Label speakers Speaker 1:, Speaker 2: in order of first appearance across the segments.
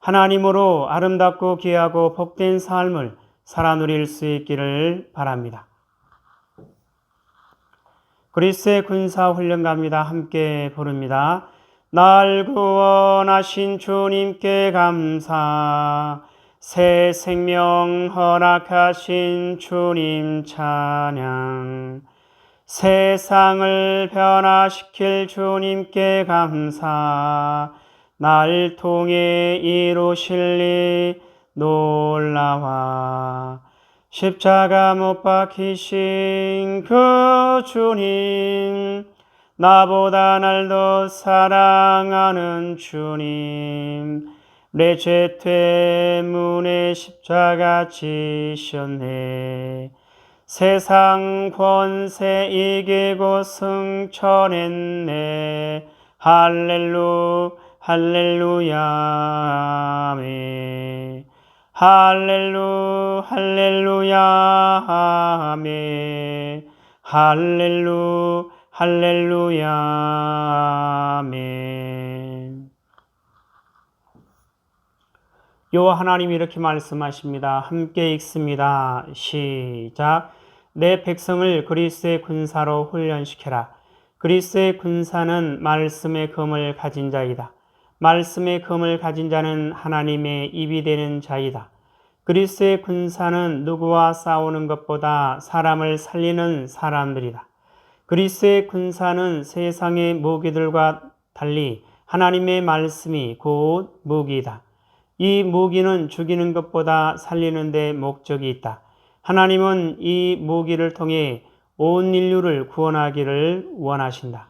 Speaker 1: 하나님으로 아름답고 귀하고 복된 삶을 살아 누릴 수 있기를 바랍니다. 그리스의 군사 훈련갑니다. 함께 부릅니다. 날 구원하신 주님께 감사 새 생명 허락하신 주님 찬양 세상을 변화시킬 주님께 감사 날 통해 이루실 일 놀라와 십자가 못 박히신 그 주님 나보다 날 더 사랑하는 주님 내 죄 때문에 십자가 지셨네. 세상 권세 이기고 승천했네. 할렐루 할렐루야 아멘 할렐루 할렐루야 아멘 할렐루 할렐루야 아멘 요 하나님이 이렇게 말씀하십니다. 함께 읽습니다. 시작. 내 백성을 그리스의 군사로 훈련시켜라. 그리스의 군사는 말씀의 금을 가진 자이다. 말씀의 금을 가진 자는 하나님의 입이 되는 자이다. 그리스의 군사는 누구와 싸우는 것보다 사람을 살리는 사람들이다. 그리스의 군사는 세상의 무기들과 달리 하나님의 말씀이 곧 무기이다. 이 무기는 죽이는 것보다 살리는 데 목적이 있다. 하나님은 이 무기를 통해 온 인류를 구원하기를 원하신다.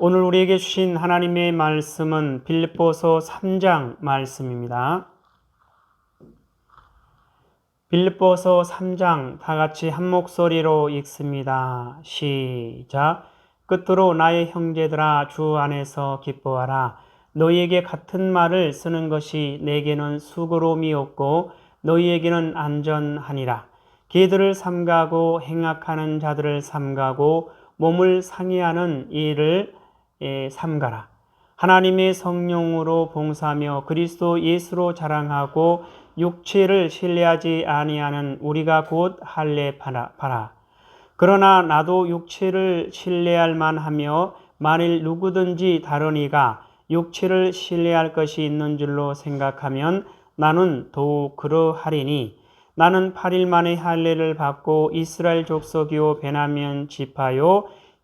Speaker 1: 오늘 우리에게 주신 하나님의 말씀은 빌립보서 3장 말씀입니다. 빌립보서 3장 다 같이 한 목소리로 읽습니다. 시작. 끝으로 나의 형제들아 주 안에서 기뻐하라. 너희에게 같은 말을 쓰는 것이 내게는 수고로움이 없고 너희에게는 안전하니라. 개들을 삼가고 행악하는 자들을 삼가고 몸을 상해하는 일을 삼가라. 하나님의 성령으로 봉사하며 그리스도 예수로 자랑하고 육체를 신뢰하지 아니하는 우리가 곧 할례 바라. 그러나 나도 육체를 신뢰할 만하며 만일 누구든지 다른 이가 육체를 신뢰할 것이 있는 줄로 생각하면 나는 더욱 그러하리니 나는 8일 만에 할례를 받고 이스라엘 족속이요 베나면 지파요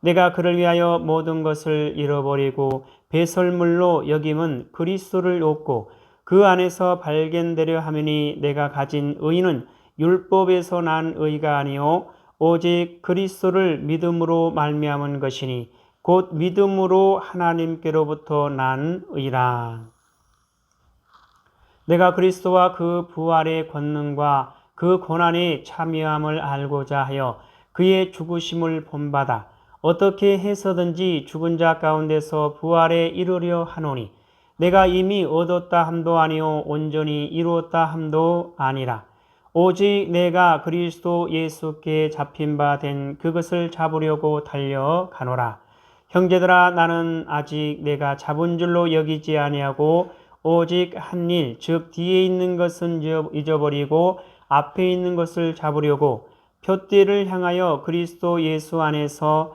Speaker 1: 내가 그를 위하여 모든 것을 잃어버리고 배설물로 여김은 그리스도를 얻고 그 안에서 발견되려 하매니 내가 가진 의는 율법에서 난 의가 아니요 오직 그리스도를 믿음으로 말미암은 것이니 곧 믿음으로 하나님께로부터 난 의라. 내가 그리스도와 그 부활의 권능과 그 고난의 참여함을 알고자 하여 그의 죽으심을 본받아 어떻게 해서든지 죽은 자 가운데서 부활에 이르려 하노니 내가 이미 얻었다 함도 아니요 온전히 이루었다 함도 아니라 오직 내가 그리스도 예수께 잡힌 바 된 그것을 잡으려고 달려가노라. 형제들아 나는 아직 내가 잡은 줄로 여기지 아니하고 오직 한 일, 즉 뒤에 있는 것은 잊어버리고 앞에 있는 것을 잡으려고 표띠를 향하여 그리스도 예수 안에서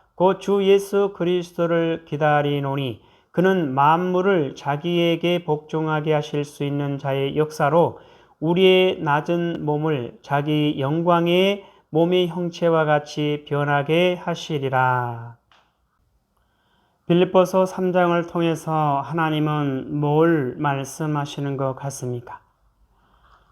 Speaker 1: 곧 주 예수 그리스도를 기다리노니 그는 만물을 자기에게 복종하게 하실 수 있는 자의 역사로 우리의 낮은 몸을 자기 영광의 몸의 형체와 같이 변하게 하시리라. 빌립보서 3장을 통해서 하나님은 뭘 말씀하시는 것 같습니까?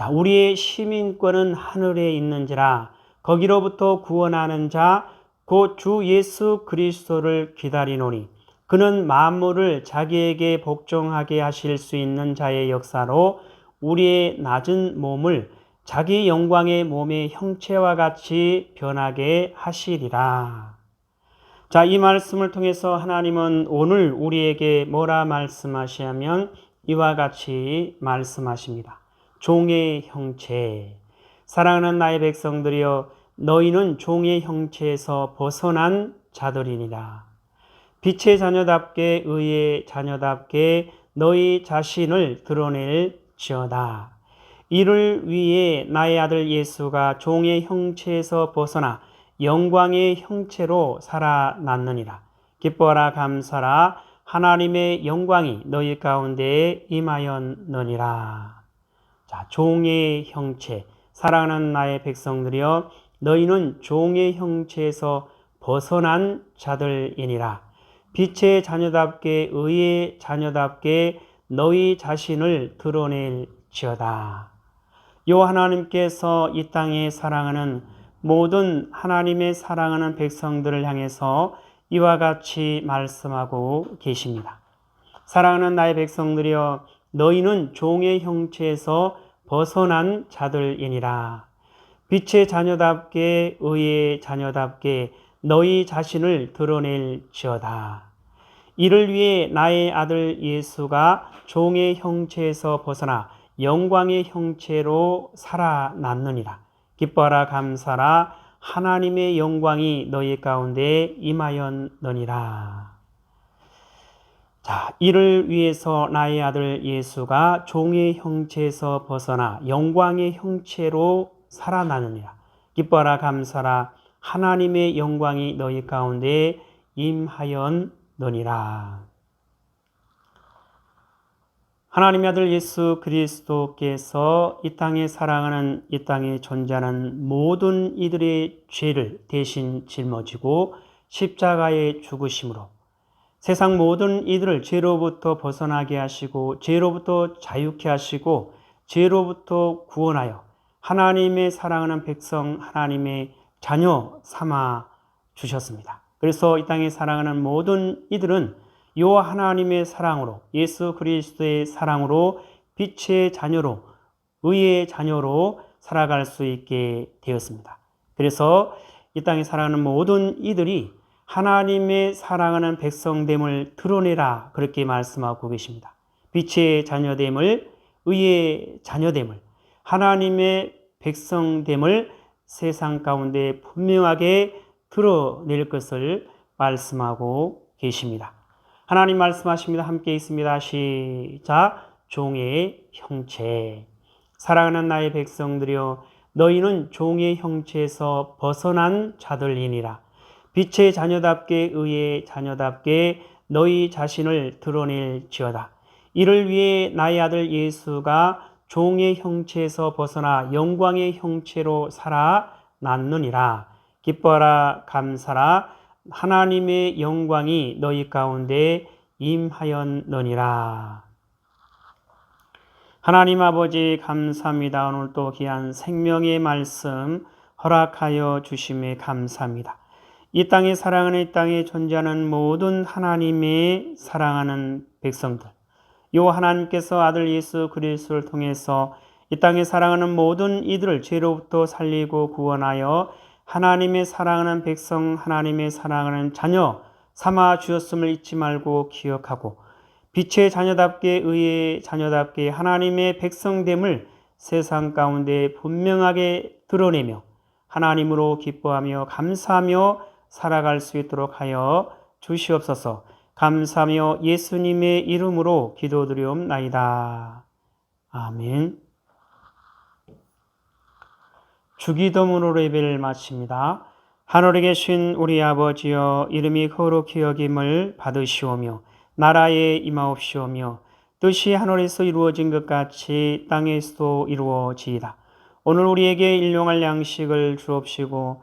Speaker 1: 자, 우리의 시민권은 하늘에 있는지라 거기로부터 구원하는 자 곧 주 예수 그리스도를 기다리노니 그는 만물을 자기에게 복종하게 하실 수 있는 자의 역사로 우리의 낮은 몸을 자기 영광의 몸의 형체와 같이 변하게 하시리라. 자, 이 말씀을 통해서 하나님은 오늘 우리에게 뭐라 말씀하시냐면 이와 같이 말씀하십니다. 종의 형체. 사랑하는 나의 백성들이여 너희는 종의 형체에서 벗어난 자들이니라. 빛의 자녀답게 의의 자녀답게 너희 자신을 드러낼 지어다. 이를 위해 나의 아들 예수가 종의 형체에서 벗어나 영광의 형체로 살아났느니라. 기뻐라 감사라 하나님의 영광이 너희 가운데에 임하였느니라. 자, 종의 형체, 사랑하는 나의 백성들이여, 너희는 종의 형체에서 벗어난 자들이니라. 빛의 자녀답게 의의 자녀답게 너희 자신을 드러낼지어다. 요 하나님께서 이 땅에 사랑하는 모든 하나님의 사랑하는 백성들을 향해서 이와 같이 말씀하고 계십니다. 사랑하는 나의 백성들이여 너희는 종의 형체에서 벗어난 자들이니라. 빛의 자녀답게 의의 자녀답게 너희 자신을 드러낼지어다. 이를 위해 나의 아들 예수가 종의 형체에서 벗어나 영광의 형체로 살아났느니라. 기뻐라 감사라 하나님의 영광이 너희 가운데 임하였느니라. 자, 이를 위해서 나의 아들 예수가 종의 형체에서 벗어나 영광의 형체로 살아나느니라. 기뻐라 감사라 하나님의 영광이 너희 가운데 임하였느니라. 하나님의 아들 예수 그리스도께서 이 땅에 사랑하는 이 땅에 존재하는 모든 이들의 죄를 대신 짊어지고 십자가에 죽으심으로 세상 모든 이들을 죄로부터 벗어나게 하시고 죄로부터 자유케 하시고 죄로부터 구원하여 하나님의 사랑하는 백성 하나님의 자녀 삼아 주셨습니다. 그래서 이 땅에 사랑하는 모든 이들은 요 하나님의 사랑으로 예수 그리스도의 사랑으로 빛의 자녀로 의의 자녀로 살아갈 수 있게 되었습니다. 그래서 이 땅에 살아가는 모든 이들이 하나님의 사랑하는 백성됨을 드러내라 그렇게 말씀하고 계십니다. 빛의 자녀됨을 의의 자녀됨을 하나님의 백성됨을 세상 가운데 분명하게 드러낼 것을 말씀하고 계십니다. 하나님 말씀하십니다. 함께 있습니다. 시작. 종의 형체. 사랑하는 나의 백성들이여 너희는 종의 형체에서 벗어난 자들이니라. 빛의 자녀답게 의의 자녀답게 너희 자신을 드러낼지어다. 이를 위해 나의 아들 예수가 종의 형체에서 벗어나 영광의 형체로 살아났느니라. 기뻐라 감사라 하나님의 영광이 너희 가운데 임하였느니라. 하나님 아버지 감사합니다. 오늘 또 귀한 생명의 말씀 허락하여 주심에 감사합니다. 이 땅에 사랑하는 이 땅에 존재하는 모든 하나님의 사랑하는 백성들, 요 하나님께서 아들 예수 그리스도를 통해서 이 땅에 사랑하는 모든 이들을 죄로부터 살리고 구원하여 하나님의 사랑하는 백성, 하나님의 사랑하는 자녀 삼아 주었음을 잊지 말고 기억하고 빛의 자녀답게 의의 자녀답게 하나님의 백성됨을 세상 가운데 분명하게 드러내며 하나님으로 기뻐하며 감사하며 살아갈 수 있도록 하여 주시옵소서. 감사하며 예수님의 이름으로 기도드리옵나이다. 아멘. 주기도문으로 예배를 마칩니다. 하늘에 계신 우리 아버지여 이름이 거룩히 여김을 받으시오며 나라에 임하옵시오며 뜻이 하늘에서 이루어진 것 같이 땅에서도 이루어지이다. 오늘 우리에게 일용할 양식을 주옵시고